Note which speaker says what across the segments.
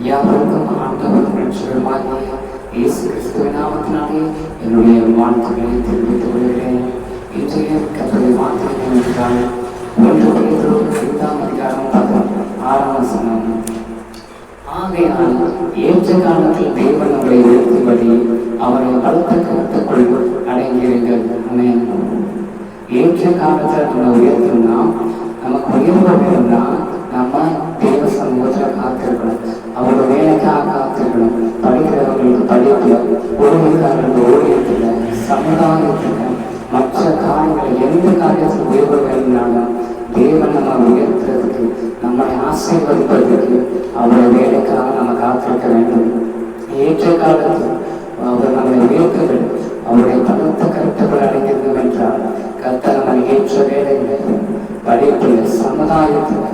Speaker 1: யாவருக்கும் ஆண்டவர்கள் ரட்சகருமாகிய இயேசு கிறிஸ்துவின் நாமத்தினாலே என்னுடைய வாழ்த்துக்களை தெரிவித்துக் கொள்கிறேன் இன்றைய கத்தரை வார்த்தை என்றால் ஒன்று பேதோ ஐந்தாம் அதிகாரம் ஆறாம் வசனம் ஆகையால் ஏற்ற காலத்தில் தேவன் உங்களை உயர்த்தும்படி அவரை பலத்த கருத்துக்குள் அடங்கியிருங்கள் ஏற்ற காலத்தில் நம்மளை உயர்த்தணும்னா நமக்கு உயர்வு வேணும்னா நம்ம தேவ சமூகத்தில் காத்திருக்கணும் படிக்கிறவங்களுக்கு படிக்கல ஊழியக்காரர்கள் ஊழியத்தில் சமுதாயத்தில் மற்ற காரியங்கள் எந்த காரியத்தில் உயர்வு வேணும்னாலும் தேவன் நம்ம உயர்த்துறதுக்கு நம்மளை ஆசீர்வதிப்பதற்கு அவருடைய வேலைக்காக நம்ம காத்திருக்க வேண்டும் ஏற்ற காலத்தில் அவர் நம்மை உயர்த்துகள் அவருடைய பலத்த கருத்துக்கள் அடைந்திருக்கும் என்றால் கர்த்தர் நம்மை ஏற்ற வேலையில் படிப்பில் சமுதாயத்தில்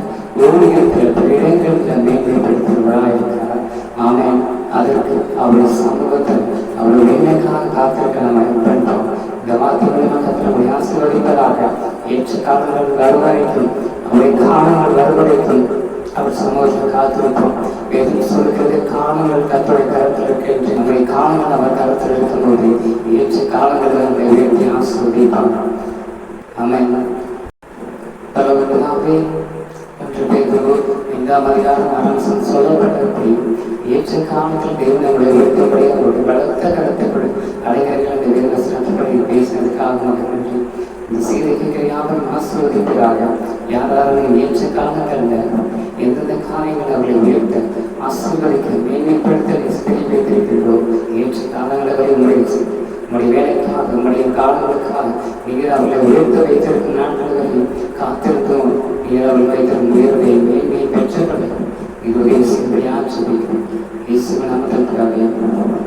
Speaker 1: ஊழியத்தில் இடங்களில் மேம்படுத்துகிறவராக இருக்கிறார் ஆமென். அதற்கு அவருடைய சமூகத்தை அவருடைய வேலைக்காக காத்திருக்க நம்ம பண்றோம் இந்த வார்த்தை மூலமாக கத்திரமுடைய ஆசீர்வதிப்பதாக ஏற்ற காலங்கள் வருவரைக்கும் அவருடைய காலங்கள் வருவரைக்கும் அவர் சமூகத்தில் காத்திருப்போம். வேதம் சொல்லுகிறது காலங்கள் கத்தோடைய கருத்தில் இருக்கின்ற நம்முடைய காலங்கள் அவர் கருத்தில் இருக்கும்போது ஏற்ற காலங்கள் நம்மை உயர்த்தி ஆசீர்வதிப்பாங்க ஆமென். பலவர்களாகவே என்று பேசுவோம். இந்த மாதிரியான அரசன் சொல்லப்பட்டபடி ஏற்ற காலத்தில் தேவன் நம்முடைய உயர்த்தபடி பலத்த கடத்தப்படும் அடைகிறர்கள் அந்த வேத சிறந்தபடி பேசினதுக்காக மட்டும் நன்றி இந்த சீதைக்கு யாவரும் ஆசீர்வதிப்பதாக யாராலும் ஏற்ற காலங்களில் எந்தெந்த காரியங்கள் அவர்களை உயர்த்த ஆசீர்வதிக்க மேன்மைப்படுத்த நிச்சயத்தை வைத்திருக்கிறீர்களோ? ஏற்ற காலங்கள் அவரை உங்களுடைய உங்களுடைய வேலைக்காக உங்களுடைய காலங்களுக்காக நீங்கள் அவர்களை உயர்த்த வைத்திருக்கும் நாட்களில் காத்திருக்கும் நீங்கள் அவர்கள் வைத்திருக்கும் உயர்வை மேன்மை பெற்றப்படும் இது ஒரு இயேசுவை ஆட்சி இயேசுவின் நாமத்திற்காக.